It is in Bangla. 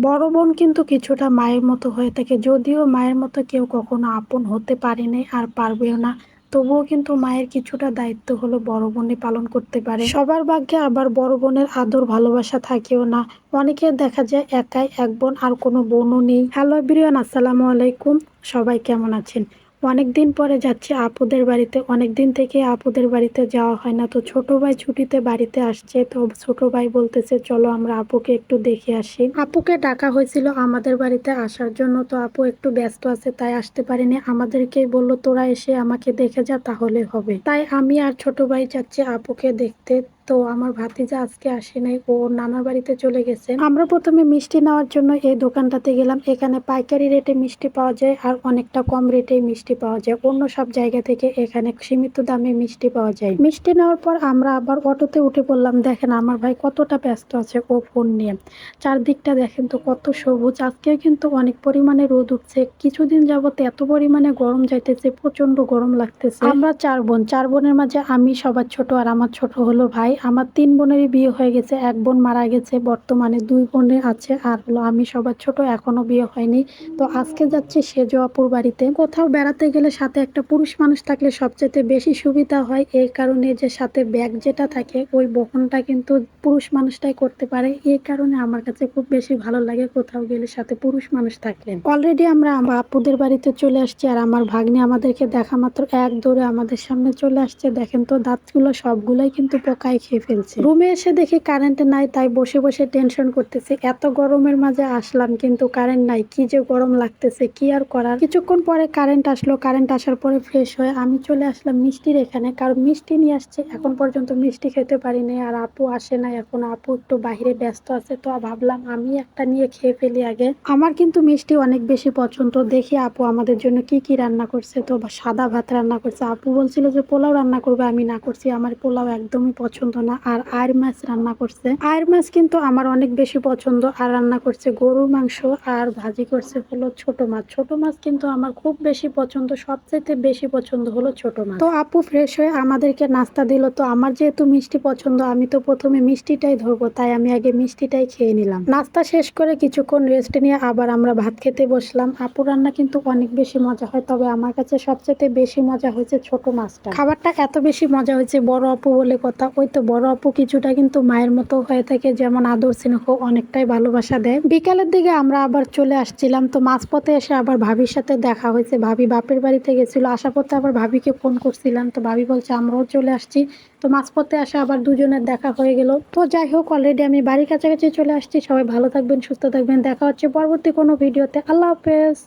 বড় বোন কিন্তু কিছুটা মায়ের মতো হয়ে থাকে। যদিও মায়ের মতো কেউ কখনো আপন হতে পারেনি আর পারবেও না। তবুও কিন্তু মায়ের কিছুটা দায়িত্ব হলো বড় বোনে পালন করতে পারে। সবার ভাগ্যে আবার বড় বোনের আদর ভালোবাসা থাকেও না। অনেকের দেখা যায় একাই এক বোন আর কোনো বোনও নেই। হ্যালো বিরিয়ান আসসালামু আলাইকুম। সবাই কেমন আছেন? অনেক দিন পরে যাচ্ছি আপুদের বাড়িতে। অনেক দিন থেকে আপুদের বাড়িতে যাওয়া হয় না। তো ছোট ভাই ছুটিতে বাড়িতে আসছে। তো ছোট ভাই বলতেছে, চলো আমরা আপুকে একটু দেখে আসি। আপুকে ডাকা হয়েছিল আমাদের বাড়িতে আসার জন্য। তো আপু একটু ব্যস্ত আছে, তাই আসতে পারিনি। আমাদেরকেই বলল, তোরা এসে আমাকে দেখে যা, তাহলে হবে। তাই আমি আর ছোট ভাই যাচ্ছি আপুকে দেখতে। তো আমার ভাতিজা আজকে আসে নাই, ও নানার বাড়িতে চলে গেছে। আমরা প্রথমে মিষ্টি নেওয়ার জন্য এই দোকানটাতে গেলাম। এখানে পাইকারি রেটে মিষ্টি পাওয়া যায় আর অনেকটা কম রেটে মিষ্টি পাওয়া যায়। অন্য সব জায়গা থেকে এখানে সীমিত দামে মিষ্টি পাওয়া যায়। মিষ্টি নেওয়ার পর আমরা আবার অটোতে উঠে পড়লাম, দেখেন আমার ভাই কতটা ব্যস্ত আছে ও ফোন নিয়ে। চারদিকটা দেখেন তো কত সবুজ, আজকেও কিন্তু অনেক পরিমাণে রোদ উঠছে। কিছুদিন যাবত এত পরিমাণে গরম যাইতেছে প্রচণ্ড গরম লাগতেছে। আমরা চার বোন, চার বোনের মাঝে আমি, সবার ছোট আর আমার ছোট হলো ভাই। আমার তিন বোনেরই বিয়ে হয়ে গেছে, এক বোন মারা গেছে, বর্তমানে দুই বোনে আছে আর হলো আমি সবার ছোট, এখনও বিয়ে হয়নি। তো আজকে যাচ্ছি সেজো আপুর বাড়িতে। কোথাও বেড়াতে গেলে সাথে একটা পুরুষ মানুষ থাকলে সবচেয়ে বেশি সুবিধা হয়, এই কারণে যে সাথে ব্যাগ যেটা থাকে, ওই বহনটা কিন্তু পুরুষ মানুষটাই করতে পারে। এই কারণে আমার কাছে খুব বেশি ভালো লাগে কোথাও গেলে সাথে পুরুষ মানুষ থাকলে। অলরেডি আমরা আমার আপুদের বাড়িতে চলে আসছি আর আমার ভাগ্নি আমাদেরকে দেখা মাত্র এক দৌড়ে আমাদের সামনে চলে আসছে। দেখেন তো দাঁতগুলো সবগুলোই কিন্তু পোকায় খেয়ে ফেলছে। রুমে এসে দেখি কারেন্ট নাই, তাই বসে বসে টেনশন করতেছি। এত গরমের মাঝে আসলাম, কিন্তু কারেন্ট নাই। কি যে গরম লাগতেছে, কি আর করার? কিছুক্ষণ পরে কারেন্ট আসলো কারেন্ট আসার পরে ফ্রেশ হয়ে আমি চলে আসলাম মিষ্টির এখানে, কারণ মিষ্টি নিয়ে আসছে। এখন পর্যন্ত মিষ্টি খেতে পারিনি আর আপু আসে না এখন। আপু একটু বাইরে ব্যস্ত আছে, তো ভাবলাম আমি একটা নিয়ে খেয়ে ফেলি আগে। আমার কিন্তু মিষ্টি অনেক বেশি পছন্দ। দেখি আপু আমাদের জন্য কি কি রান্না করছে, তো সাদা ভাত রান্না করছে। আপু বলছিল যে পোলাও রান্না করবে, আমি না করছি। আমার পোলাও একদমই পছন্দ না আর আয়ের মাছ রান্না করছে। আয়ের মাছ কিন্তু আমার অনেক বেশি পছন্দ। আর রান্না করছে গরুর মাংস আর ভাজি করছে হলো ছোট মাছ। ছোট মাছ কিন্তু আমার খুব বেশি পছন্দ। সবচেয়ে বেশি পছন্দ হলো ছোট মাছ। তো আপু ফ্রেশ হয়ে আমাদেরকে নাস্তা দিল। তো আমার যেহেতু মিষ্টি পছন্দ, আমি তো প্রথমে মিষ্টিটাই ধরবো। তাই আমি আগে মিষ্টিটাই খেয়ে নিলাম। নাস্তা শেষ করে কিছুক্ষণ রেস্ট নিয়ে আবার আমরা ভাত খেতে বসলাম। আপু রান্না কিন্তু অনেক বেশি মজা হয়। তবে আমার কাছে সবচেয়ে বেশি মজা হয়েছে ছোট মাছটা। খাবারটা এত বেশি মজা হয়েছে, বড় আপু বলে কথা, ওই তো বড় আপু কিছুটা কিন্তু মায়ের মতো হয়ে থাকে, যেমন আদর স্নেহ অনেকটাই ভালোবাসা দেয়। বিকালের দিকে আমরা আবার চলে আসছিলাম, তো মাঝপথে এসে আবার ভাবির সাথে দেখা হয়েছে। ভাবি বাপের বাড়িতে গেছিল আসার পথে আবার ভাবিকে ফোন করছিলাম, তো ভাবি বলছে, আমরাও চলে আসছি। তো মাঝপথে আসে আবার দুজনের দেখা হয়ে গেল। তো যাই হোক অলরেডি আমি বাড়ির কাছাকাছি চলে আসছি। সবাই ভালো থাকবেন, সুস্থ থাকবেন। দেখা হচ্ছে পরবর্তী কোনো ভিডিওতে। আল্লাহ হাফেজ।